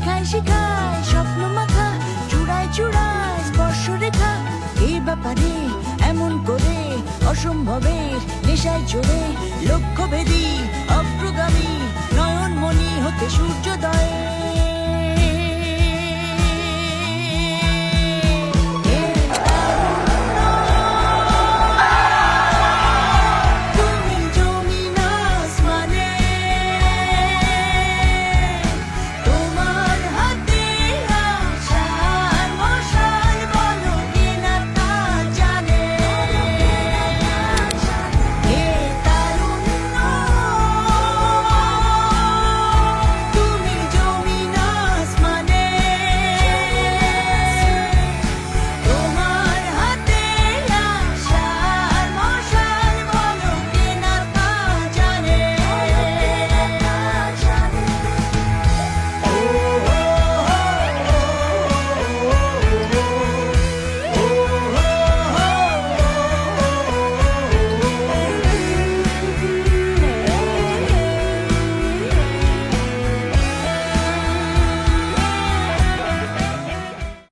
শিখায় শিখায়, স্বপ্ন মাখা, চূড়ায় চূড়ায় স্পর্শ রেখা এই ব্যাপারে এমন করে অসম্ভবের নেশায় চড়ে লক্ষ্যভেদী অব